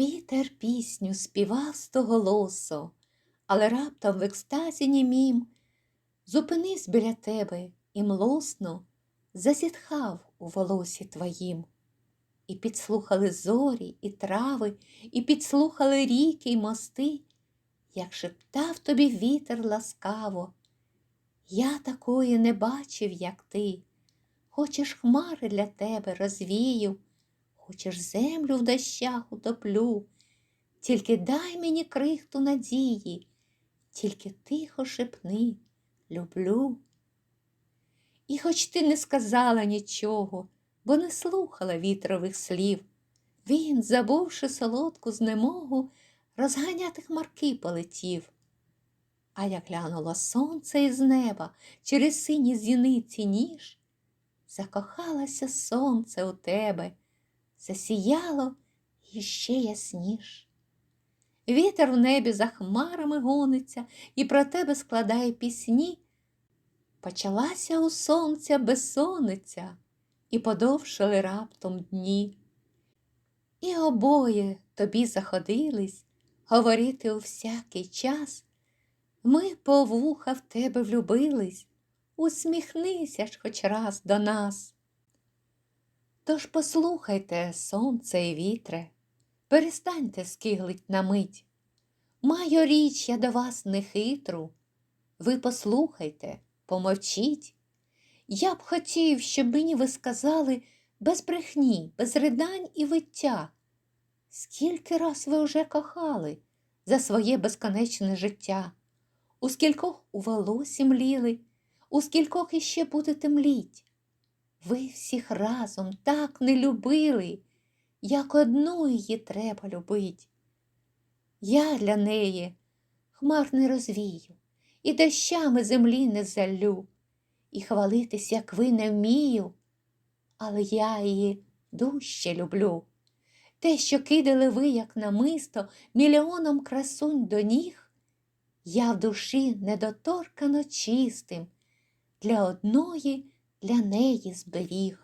Вітер пісню співав стоголосо, але раптом в екстазі німім зупинись біля тебе і млосно зазітхав у волосі твоїм. І підслухали зорі, і трави, і підслухали ріки й мости, як шептав тобі вітер ласкаво. Я такої не бачив, як ти. Хочеш хмари для тебе розвію, хочеш землю в дощах утоплю, тільки дай мені крихту надії, тільки тихо шепни, люблю. І хоч ти не сказала нічого, бо не слухала вітрових слів, він, забувши солодку знемогу, розганяти хмарки полетів. А як глянуло сонце із неба через сині зіниці ніж, закохалося сонце у тебе, засіяло іще ясніш. Вітер в небі за хмарами гониться і про тебе складає пісні. Почалася у сонця безсонниця, і подовшили раптом дні. І обоє тобі заходились говорити у всякий час. Ми по вуха в тебе влюбились, усміхнися ж хоч раз до нас. Тож послухайте, сонце і вітре, перестаньте скиглить на мить. Маю річ я до вас нехитру, ви послухайте, помовчіть. Я б хотів, щоб мені ви сказали без брехні, без ридань і виття. Скільки раз ви вже кохали за своє безконечне життя, у скількох у волосі мліли, у скількох іще будете мліть. Ви всіх разом так не любили, як одну її треба любить. Я для неї хмар не розвію, і дощами землі не залю, і хвалитись, як ви не вмію, але я її дужче люблю. Те, що кидали ви, як намисто, мільйоном красунь до ніг, я в душі недоторкано чистим, для одної, для неї зберіг.